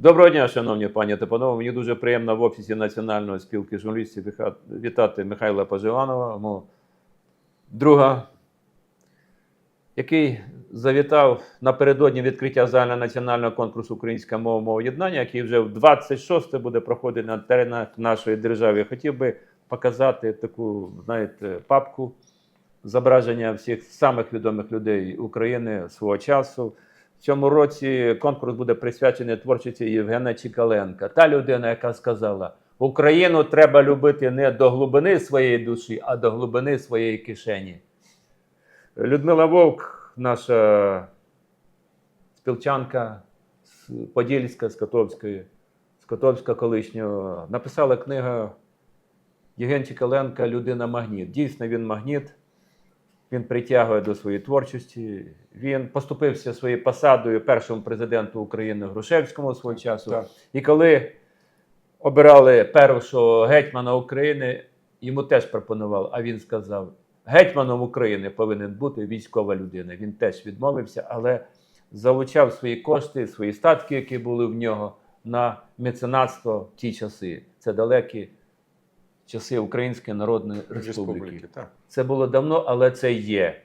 Доброго дня, шановні пані та панове. Мені дуже приємно в офісі Національної спілки журналістів вітати Михайла Поживанова, мого друга, який завітав напередодні відкриття загальнонаціонального конкурсу Українська мова мова єднання, який вже в 26 буде проходити на теренах нашої держави. Хотів би показати таку, знаєте, папку зображення всіх самих відомих людей України свого часу. Цьому році конкурс буде присвячений творчості Євгена Чікаленка. Та людина, яка сказала: Україну треба любити не до глибини своєї душі, а до глибини своєї кишені. Людмила Вовк, наша спілчанка з Подільська, з Котовської, з Котовська колишнього, написала книгу Євген Чікаленка Людина магніт. Дійсно, він магніт. Він притягує до своєї творчості. Він поступився своєю посадою першому президенту України Грушевському свого часу. Так. І коли обирали першого гетьмана України, йому теж пропонували, а він сказав: гетьманом України повинен бути військова людина. Він теж відмовився, але залучав свої кошти, свої статки, які були в нього, на меценатство в ті часи. Це далекі часи Української Народної Республіки. Республіки. Так. Це було давно, але це є.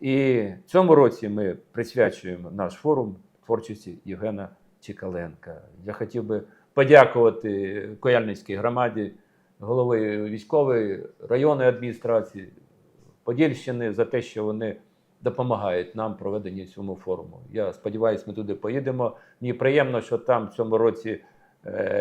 І в цьому році ми присвячуємо наш форум творчості Євгена Чікаленка. Я хотів би подякувати Кояльницькій громаді, голови військової районної адміністрації Подільщини за те, що вони допомагають нам проведенні цьому форуму. Я сподіваюся, ми туди поїдемо. Мені приємно, що там в цьому році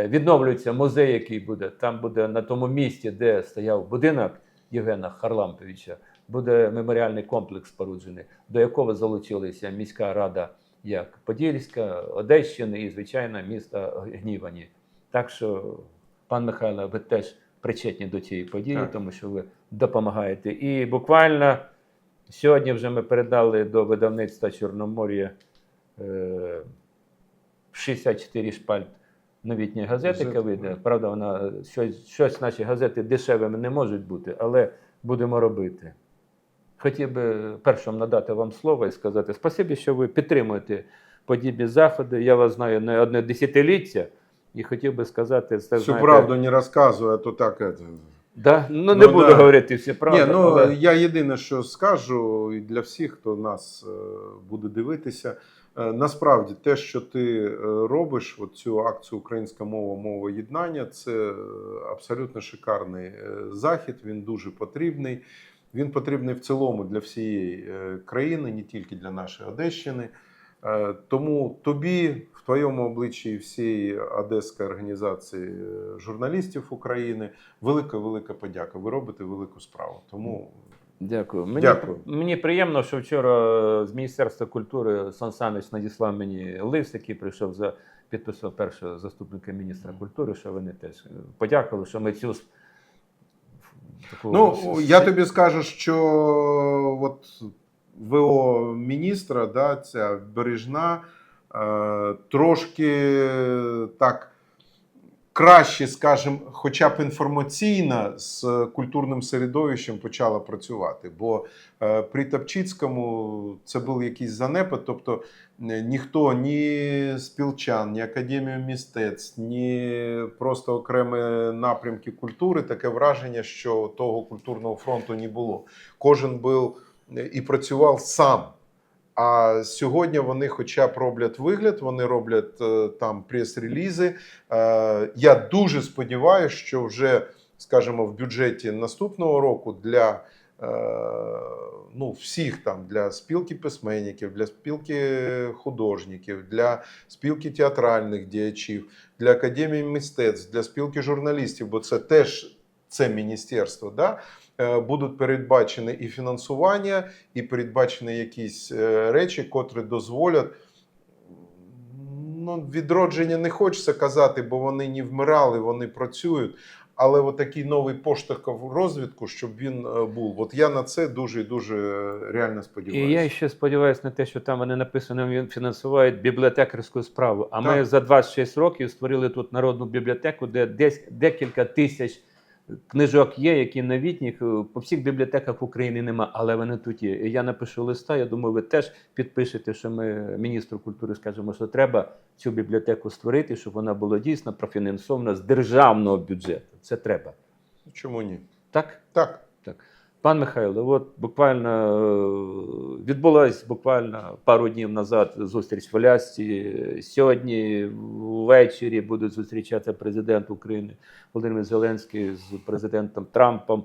відновлюється музей, який буде. Там буде на тому місці, де стояв будинок Євгена Харламповича, буде меморіальний комплекс споруджений, до якого залучилися міська рада як Подільська, Одещини і, звичайно, міста Гнівані. Так що, пан Михайло, ви теж причетні до цієї події, Так. тому що ви допомагаєте. І буквально сьогодні вже ми передали до видавництва Чорномор'я е, 64 шпальт новітньої газети, яка вийде. Правда, вона щось, щось наші газети дешевими не можуть бути, але будемо робити. Хотів би першим надати вам слово і сказати спасибі, що ви підтримуєте подібні заходи. Я вас знаю не одне десятиліття, і хотів би сказати, це Всю знаєте, правду не розказую, а то так. Это... Да? Ну, не Ну, буду да. говорити всі правди. Ні, ну але... я єдине, що скажу, і для всіх, хто нас е, буде дивитися. Е, Насправді, те, що ти е, робиш, от цю акцію Українська мова, мова єднання, це е, абсолютно шикарний захід. Він дуже потрібний. Він потрібний в цілому для всієї країни, не тільки для нашої Одещини. Тому тобі, в твоєму обличчі всієї Одеської організації журналістів України велика велика подяка. Ви робите велику справу. Тому Дякую. Мені, Дякую. мені приємно, що вчора з Міністерства культури Сан Санич надіслав мені лист, який прийшов за підписом першого заступника міністра культури, що вони теж е, подякували, що ми цю таку ну я тобі скажу, що от ВО міністра, да, ця бережна, е, трошки так. Краще, скажімо, хоча б інформаційно з культурним середовищем почала працювати. Бо е, при Тапчицькому це був якийсь занепад. Тобто е, ніхто, ні спілчан, ні Академія мистецтв, ні просто окремі напрямки культури, таке враження, що того культурного фронту не було. Кожен був е, і працював сам. А сьогодні вони, хоча б роблять вигляд, вони роблять е, там прес-релізи. Е, я дуже сподіваюся, що вже, скажімо, в бюджеті наступного року для е, ну, всіх там для спілки письменників, для спілки художників, для спілки театральних діячів, для академії мистецтв, для спілки журналістів, бо це теж це міністерство. Да? Е, Будуть передбачені і фінансування, і передбачені якісь е, речі, котрі дозволять. Ну, відродження не хочеться казати, бо вони не вмирали, вони працюють. Але от такий новий поштовх в розвитку, щоб він е, був. От я на це дуже і дуже реально І сподіваюся. я ще сподіваюся на те, що там вони написано, він фінансують бібліотекарську справу. А ми Так. за 26 років створили тут народну бібліотеку, де десь декілька тисяч книжок є, які новітніх е, по всіх бібліотеках України нема, але вони тут є. І я напишу листа. Я думаю, ви теж підпишете, що ми міністру культури скажемо, що треба цю бібліотеку створити, щоб вона була дійсно профінансована з державного бюджету. Це треба. Чому ні? Так? Так. Пан Михайло, от буквально е, відбулась буквально пару днів назад зустріч в Алясці. Сьогодні ввечері будуть зустрічатися президент України Володимир Зеленський з президентом Трампом.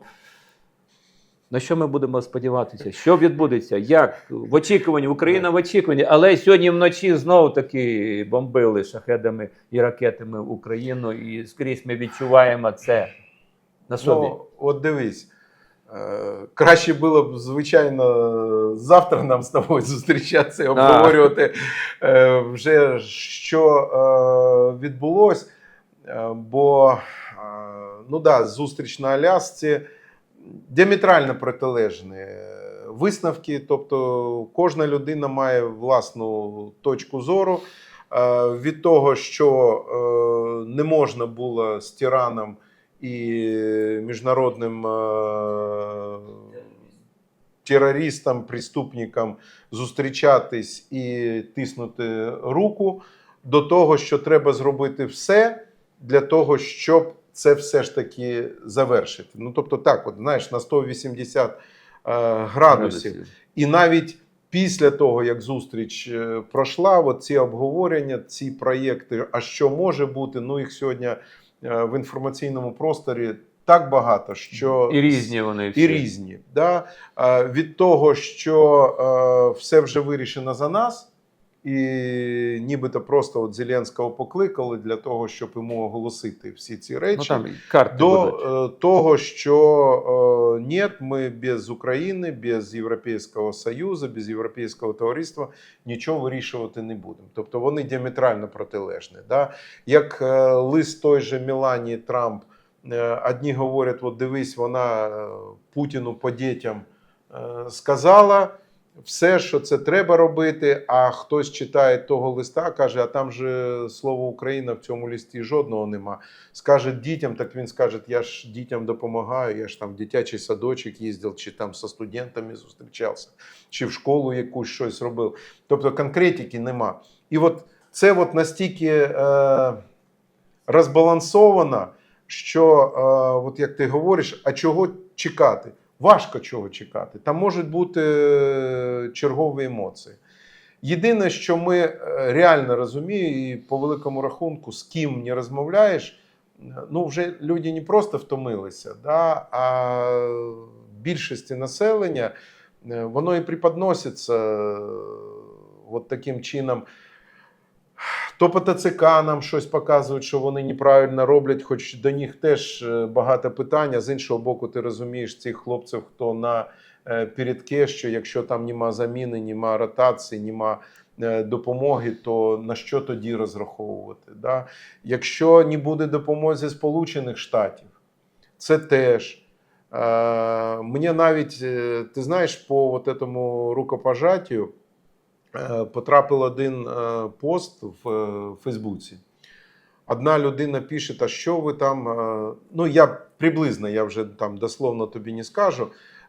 На що ми будемо сподіватися? Що відбудеться? Як? В очікуванні, Україна в очікуванні, але сьогодні вночі знову таки бомбили шахедами і ракетами Україну, і скрізь ми відчуваємо це на собі. Ну, от дивись. Е, Краще було б, звичайно, завтра нам з тобою зустрічатися і обговорювати е, вже що е, відбулось. Е, Бо ну да, зустріч на Алясці діаметрально протилежні висновки. Тобто кожна людина має власну точку зору. Від того, що не можна було з тираном і міжнародним е, терористам, преступникам зустрічатись і тиснути руку, до того, що треба зробити все для того, щоб це все ж таки завершити. Ну тобто, так, от знаєш, на 180 е, градусів. І навіть після того, як зустріч е, пройшла, от ці обговорення, ці проєкти, а що може бути, ну їх сьогодні в інформаційному просторі так багато, що І різні вони всі. і різні. Да? Е, Від того, що е, все вже вирішено за нас, і нібито просто от Зеленського покликали для того, щоб йому оголосити всі ці речі Ну там карти до будуть. э, того, що э, нет, ми без України, без Європейського Союзу, без Європейського товариства нічого вирішувати не будемо. Тобто вони діаметрально протилежні. Да? Як е, лист той же Меланії Трамп, е, одні говорять, от дивись, вона е, Путіну по дітям е, сказала. Все, що це треба робити, а хтось читає того листа, каже: а там же слово Україна в цьому листі жодного нема скаже дітям, так він скаже: я ж дітям допомагаю, я ж там в дитячий садочок їздив, чи там зі студентами зустрічався, чи в школу якусь щось робив. Тобто конкретики нема. І от це от настільки е, розбалансовано, що, е, от як ти говориш, а чого чекати? Важко чого чекати. Там можуть бути е, чергові емоції. Єдине, що ми е, реально розуміємо, і по великому рахунку, з ким не розмовляєш, ну вже люди не просто втомилися, да, а більшості населення е, воно і преподноситься е, от таким чином. То по ТЦК нам щось показують, що вони неправильно роблять, хоч до них теж е, багато питань. А з іншого боку, ти розумієш цих хлопців, хто на е, передке, що якщо там нема заміни, нема ротації, нема е, допомоги, то на що тоді розраховувати? Да? Якщо не буде допомоги Сполучених Штатів, це теж. Мені навіть, ти знаєш, по от этому рукопожаттю потрапив один е, пост в е, Фейсбуці. Одна людина пише, а що ви там. е, Ну, я приблизно, я вже там дословно тобі не скажу.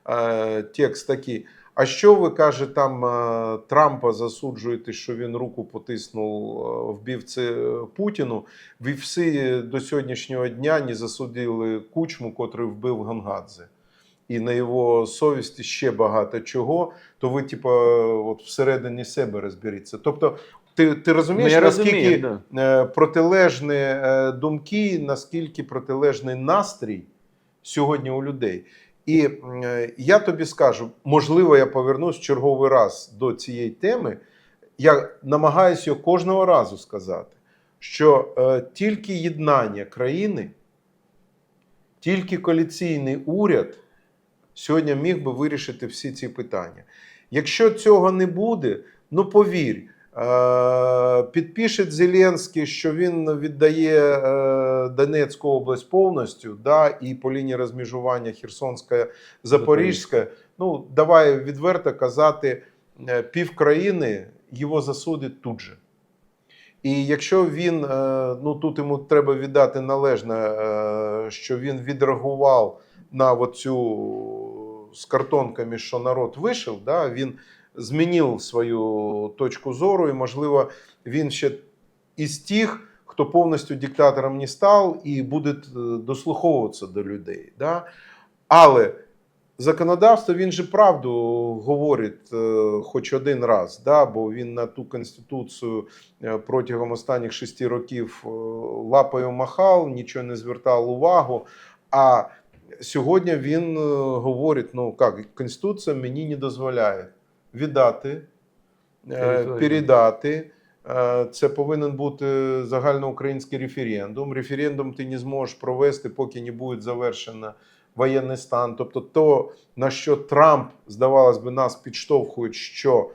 е, Текст такий. А що ви каже, там е, Трампа засуджуєте, що він руку потиснув е, вбивці е, Путіну? Ви всі до сьогоднішнього дня не засудили кучму, котрий вбив Гангадзе. І на його совісті ще багато чого, то ви, типу, от всередині себе розберіться. Тобто, ти, ти розумієш, Ну, наскільки розумію, да. е, протилежні е, думки, наскільки протилежний настрій сьогодні у людей. І е, я тобі скажу, можливо, я повернусь черговий раз до цієї теми. Я намагаюся його кожного разу сказати, що тільки єднання країни, тільки коаліційний уряд сьогодні міг би вирішити всі ці питання. Якщо цього не буде, ну повір, е, підпише Зеленський, що він віддає е, Донецьку область повністю, да, і по лінії розмежування Херсонська, Запорізька, ну давай відверто казати, е, пів країни його засудить тут же. І якщо він, ну тут йому треба віддати належне, що він відреагував на цю з картонками, що народ вийшов, да, він змінив свою точку зору, і, можливо, він ще із тих, хто повністю диктатором не став і буде е, дослуховуватися до людей. Да? Але законодавство він же правду говорить е, хоч один раз, да? бо він на ту конституцію е, протягом останніх шести років лапою махав, нічого не звертав увагу. А сьогодні він е, говорить: ну як, Конституція мені не дозволяє віддати, е, передати. Е, Це повинен бути загальноукраїнський референдум. Референдум ти не зможеш провести, поки не буде завершено воєнний стан. Тобто, то, на що Трамп, здавалось би, нас підштовхують, що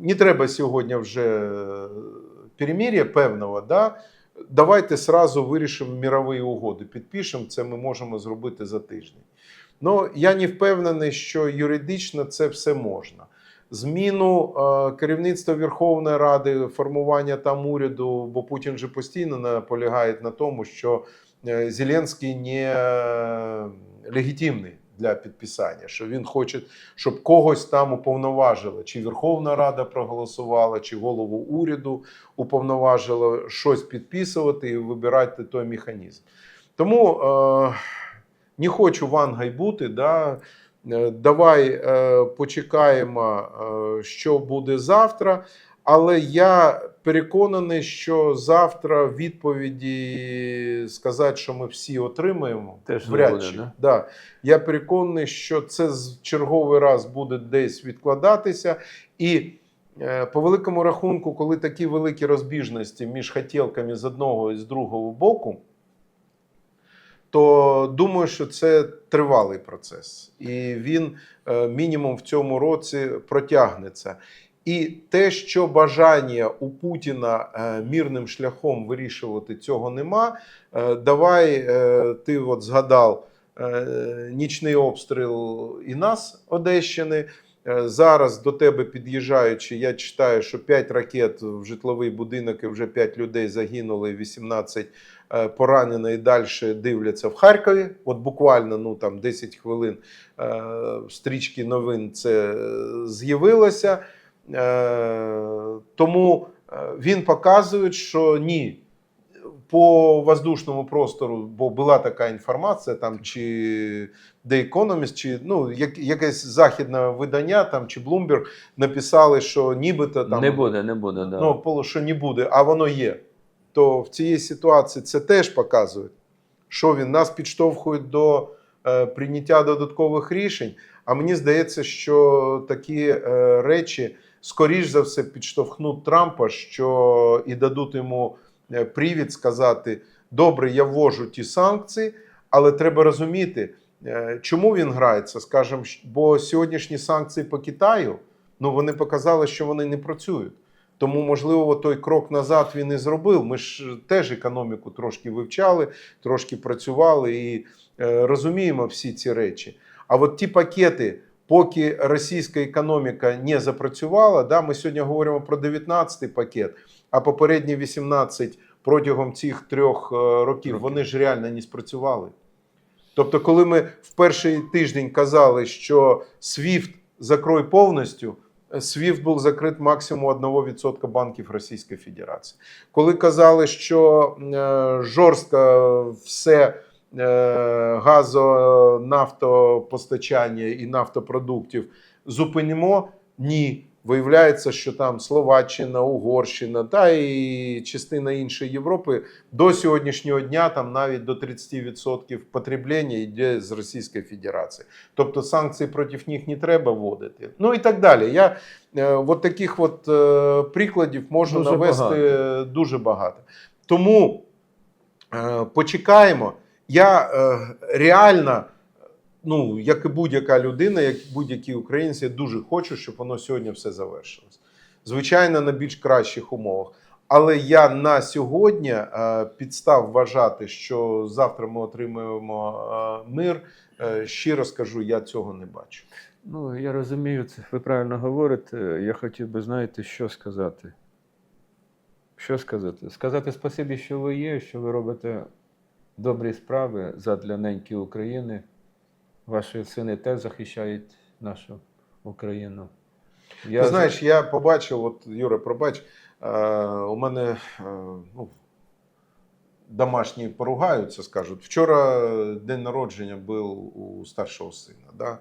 не треба сьогодні вже перемир'я певного. Да? Давайте сразу вирішимо мірові угоди. Підпишемо це, ми можемо зробити за тиждень. Ну, я не впевнений, що юридично це все можна. Зміну е, керівництва Верховної Ради, формування там уряду, бо Путін же постійно наполягає на тому, що е, Зеленський не е, легітимний для підписання, що він хоче, щоб когось там уповноважили, чи Верховна Рада проголосувала, чи голову уряду уповноважила щось підписувати і вибирати той механізм. Тому е, не хочу вангай бути. Да? Е, Давай е, почекаємо, е, що буде завтра. Але я переконаний, що завтра відповіді сказати, що ми всі отримаємо, Теж вряд буде, чи. да? Да. Я переконаний, що це з черговий раз буде десь відкладатися. І е, по великому рахунку, коли такі великі розбіжності між хотілками з одного і з другого боку, то думаю, що це тривалий процес, і він е, мінімум в цьому році протягнеться. І те, що бажання у Путіна е, мірним шляхом вирішувати цього нема. Е, Давай е, ти от згадав нічний обстріл і нас, Одещини. Зараз до тебе під'їжджаючи, я читаю, що 5 ракет в житловий будинок і вже 5 людей загинули, 18 е, поранено і далі дивляться в Харкові. От буквально ну, там 10 хвилин в стрічці новин це з'явилося. Е, Тому е, він показує, що ні. По воздушному простору, бо була така інформація, там чи The Economist, чи ну, як, якесь західне видання, там, чи Bloomberg написали, що нібито там не буде, не буде. Да. ну, що не буде, а воно є. То в цій ситуації це теж показує, що він нас підштовхує до е, прийняття додаткових рішень. А мені здається, що такі е, речі, скоріш за все, підштовхнуть Трампа, що і дадуть йому е, привід сказати: добре, я ввожу ті санкції, але треба розуміти, е, чому він грається. Скажімо, бо сьогоднішні санкції по Китаю ну, вони показали, що вони не працюють. Тому, можливо, той крок назад він і зробив. Ми ж теж економіку трошки вивчали, трошки працювали і е, розуміємо всі ці речі. А от ті пакети, поки російська економіка не запрацювала, да, ми сьогодні говоримо про 19-й пакет, а попередні 18 протягом цих трьох е, років вони ж реально не спрацювали. Тобто, коли ми в перший тиждень казали, що SWIFT закрой повністю, SWIFT був закрит максимум 1% банків Російської Федерації. Коли казали, що е, жорстко все е, газо, нафтопостачання і нафтопродуктів зупинимо, ні. Виявляється, що там Словаччина, Угорщина та і частина іншої Європи до сьогоднішнього дня там навіть до 30% потреблення йде з Російської Федерації. Тобто санкції проти них не треба вводити. Ну і так далі. Я е, от таких от е, прикладів можу Дуже навести багато. дуже багато. Тому е, почекаємо. Я е, реально, ну, як і будь-яка людина, як будь-який українець, я дуже хочу, щоб воно сьогодні все завершилось. Звичайно, на більш кращих умовах. Але я на сьогодні е, підстав вважати, що завтра ми отримаємо е, мир. Е, щиро скажу, я цього не бачу. Ну, я розумію, це ви правильно говорите. Я хотів би, знаєте, що сказати. Що сказати? Сказати спасибі, що ви є, що ви робите добрі справи задля неньки України. Ваші сини теж захищають нашу Україну. Я Ти знаєш, я побачив, от Юра, пробач, е, у мене е, ну, домашні поругаються, скажуть. Вчора день народження був у старшого сина. Да?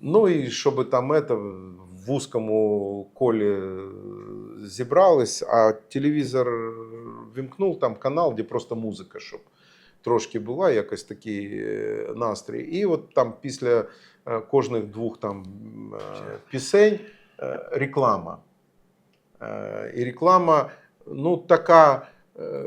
Ну і щоб там это, в вузькому колі зібрались, а телевізор вімкнув там канал, де просто музика, щоб трошки була, якось такий е, настрій. І от там після е, кожних двох там е, пісень е, реклама. Е, І реклама, ну, така. е,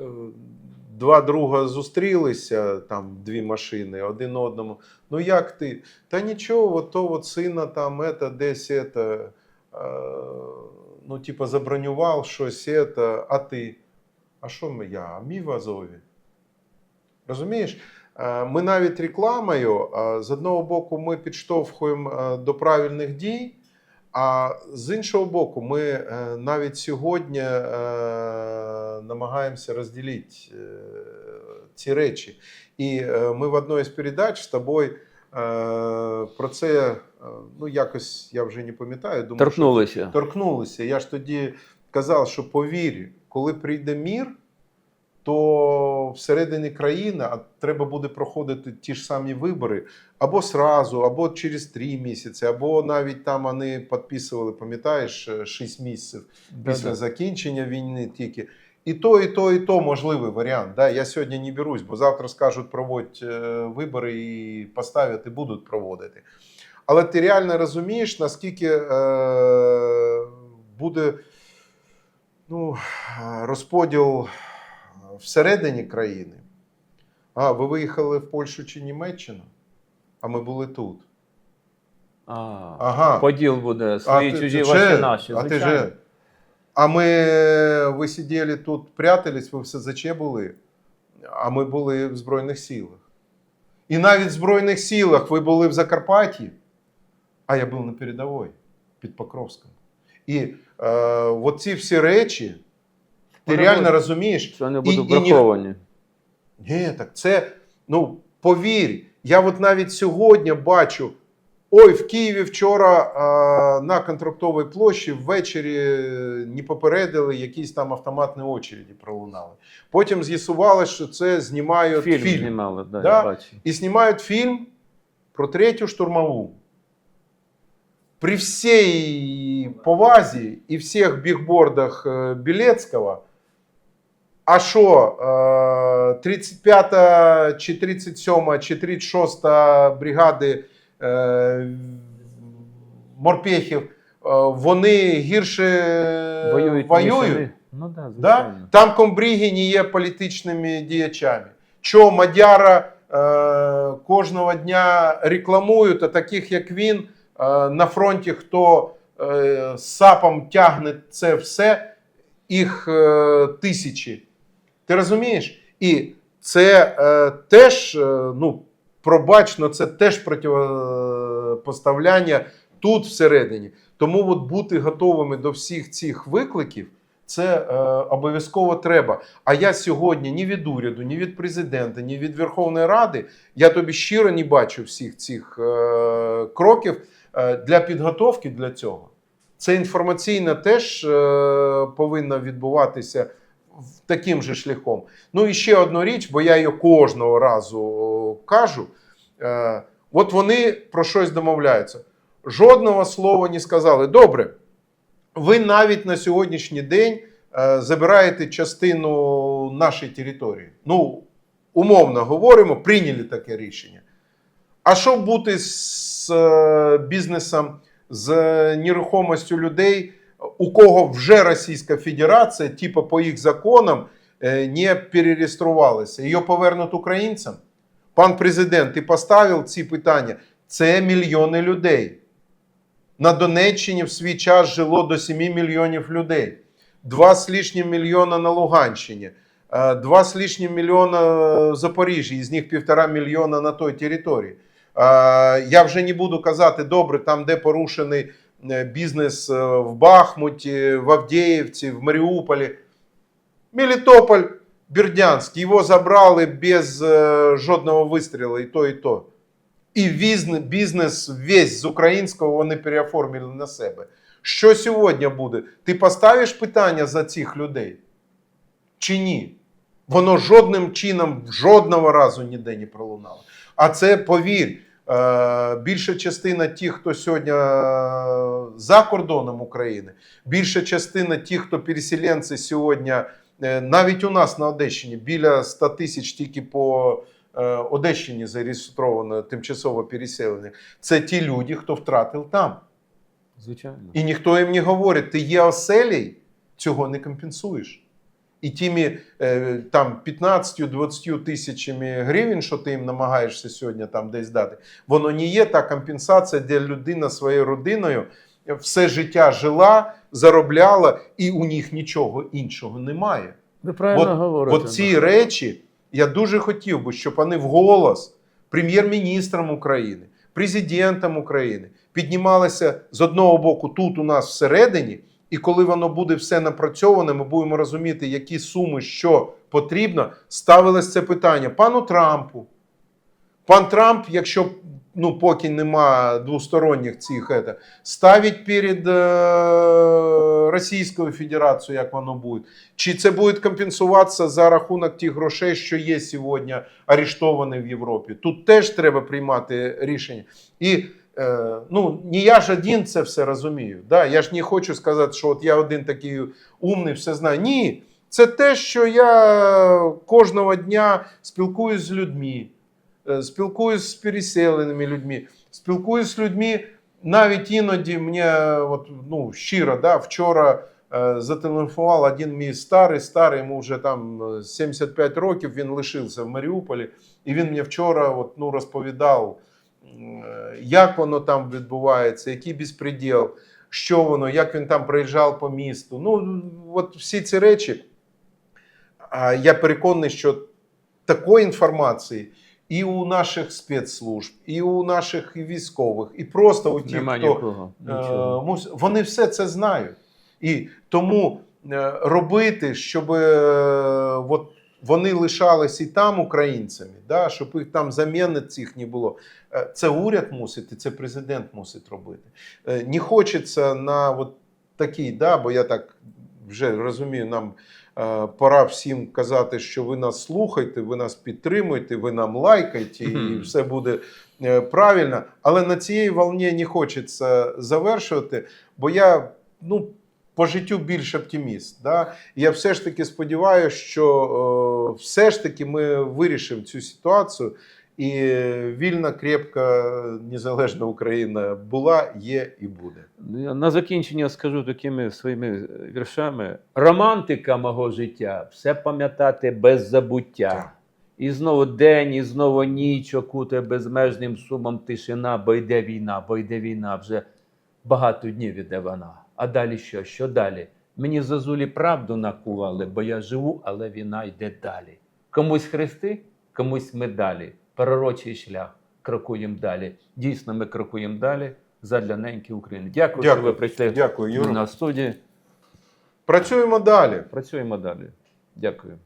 Два друга зустрілися, там дві машини, один одному. Ну як ти? Та нічого, от то от сина там это, десь это, е, ну, типа, забронював щось, это, а ти? А що ми я? А мій в Азові. Розумієш? Е, Ми навіть рекламою, е, з одного боку, ми підштовхуємо е, до правильних дій, а з іншого боку, ми навіть сьогодні намагаємося розділити ці речі. І ми в одній з передач з тобою про це ну, якось я вже не пам'ятаю. Думаю, що торкнулися. торкнулися. Я ж тоді казав, що повір, коли прийде мір, то всередині країни треба буде проходити ті ж самі вибори або сразу, або через три місяці, або навіть там вони підписували, пам'ятаєш, 6 місяців після Да-да. закінчення війни тільки. І то, і то, і то можливий варіант. Да? Я сьогодні не берусь, бо завтра скажуть проводь е, вибори і поставлять і будуть проводити. Але ти реально розумієш, наскільки е, буде ну, розподіл всередині країни. А, ви виїхали в Польщу чи Німеччину? А ми були тут. А, Ага. Поділ буде свої ти- чужі, ти ваші наші. А ти же. А ми ви сиділи тут, прятались, ви в СЗЧ були, а ми були в Збройних силах. І навіть в Збройних силах ви були в Закарпатті, а я був на передовій під Покровськом. І е, от ці всі речі, ти Вони реально будуть- розумієш, не І- будуть і ні- враховані. ні, так це, ну, повір, я от навіть сьогодні бачу. Ой, в Києві вчора а, на контрактовій площі ввечері е, не попередили, якісь там автоматні очереді пролунали. Потім з'ясувалося, що це знімають Фільм, фільм. знімали, да, Да? я бачу. І знімають фільм про третю штурмову. При всій повазі і всіх бігбордах е, Білецького, а що, е, 35-та чи 37-та чи 36-та бригади е, морпехів, е, вони гірше Воюють. воюють? Ну да, Да? Там комбріги не є політичними діячами. Що Мадяра е, кожного дня рекламують, а таких як він е, на фронті, хто е, з сапом тягне це все, їх е, тисячі. Ти розумієш? І це е, теж, е, ну, пробачно, це теж противопоставляння тут всередині. Тому от бути готовими до всіх цих викликів. Це е, обов'язково треба. А я сьогодні ні від уряду, ні від президента, ні від Верховної Ради, я тобі щиро не бачу всіх цих е, кроків е, для підготовки для цього. Це інформаційно теж е, повинно відбуватися таким же шляхом. Ну і ще одну річ, бо я її кожного разу кажу. Е, от вони про щось домовляються. Жодного слова не сказали. Добре, ви навіть на сьогоднішній день е, забираєте частину нашої території. Ну, умовно говоримо, прийняли таке рішення. А що бути з е, бізнесом, з нерухомістю людей, у кого вже Російська Федерація, типу по їх законам, е, не перереєструвалася? Її повернуть українцям? Пан президент, ти поставив ці питання. Це мільйони людей. На Донеччині в свій час жило до 7 мільйонів людей. Два з лишнім мільйона на Луганщині, е, два з лишнім мільйона в Запоріжжі, із них півтора мільйона на той території. Е, Я вже не буду казати, добре, там, де порушений е, бізнес е, в Бахмуті, в Авдіївці, в Маріуполі. Мелітополь, Бердянськ, його забрали без е, жодного вистрілу, і то, і то. І бізнес весь з українського вони переоформили на себе. Що сьогодні буде? Ти поставиш питання за цих людей? Чи ні? Воно жодним чином жодного разу ніде не пролунало. А це повір. Е, Більша частина тих, хто сьогодні е, за кордоном України, більша частина тих, хто переселенці сьогодні, е, навіть у нас на Одещині, біля 100 тисяч тільки по Одещині зареєстровано тимчасово переселення. Це ті люди, хто втратив там. Звичайно. І ніхто їм не говорить, ти є оселій, цього не компенсуєш. І тими е, там 15-20 тисячами гривень, що ти їм намагаєшся сьогодні там десь дати, воно не є та компенсація, де людина своєю родиною все життя жила, заробляла, і у них нічого іншого немає. Ви правильно От, говорите. от ці речі я дуже хотів би, щоб вони вголос прем'єр-міністром України, президентом України піднімалися з одного боку тут у нас всередині, і коли воно буде все напрацьоване, ми будемо розуміти, які суми, що потрібно, ставилось це питання пану Трампу. Пан Трамп, якщо ну, поки нема двосторонніх цих, это, ставить перед е, Російською Федерацією, як воно буде. Чи це буде компенсуватися за рахунок тих грошей, що є сьогодні арештовані в Європі? Тут теж треба приймати рішення. І ну, не я ж один це все розумію. Да? Я ж не хочу сказати, що от я один такий умний, все знаю. Ні. Це те, що я кожного дня спілкуюсь з людьми, е, спілкуюсь з переселеними людьми, спілкуюсь з людьми. Навіть іноді мені от, ну, щиро, да, вчора е, зателефонував один мій старий, старий, йому вже там е, 75 років, він лишився в Маріуполі, і він мені вчора от, ну, розповідав, е, як воно там відбувається, який безпреділ, що воно, як він там проїжджав по місту. Ну, от всі ці речі. Я переконаний, що такої інформації і у наших спецслужб, і у наших військових, і просто у тих, Нема хто нікого. Е, Вони все це знають. І тому е, робити, щоб е, от вони лишались і там українцями, да, щоб їх там заміни цих не було. Е, Це уряд мусить, і це президент мусить робити. Е, Не хочеться на от такий, да, бо я так вже розумію, нам е, пора всім казати, що ви нас слухаєте, ви нас підтримуєте, ви нам лайкаєте, і все буде правильно. Але на цієї волні не хочеться завершувати, бо я ну, по життю більш оптиміст. Да? Я все ж таки сподіваюся, що е, все ж таки ми вирішимо цю ситуацію. І вільна, крепка, незалежна Україна була, є і буде. Ну, на закінчення скажу такими своїми е, віршами. Романтика мого життя все пам'ятати без забуття. Так. І знову день, і знову ніч окуте безмежним сумом тишина, бо йде війна, бо йде війна, вже багато днів іде вона. А далі що? Що далі? Мені зозулі правду накували, бо я живу, але війна йде далі. Комусь хрести, комусь медалі. Пророчий шлях. Крокуємо далі. Дійсно, ми крокуємо далі задля неньки України. Дякую, що ви прийшли Дякую, Юра. на студії. Працюємо далі. Працюємо далі. Дякую.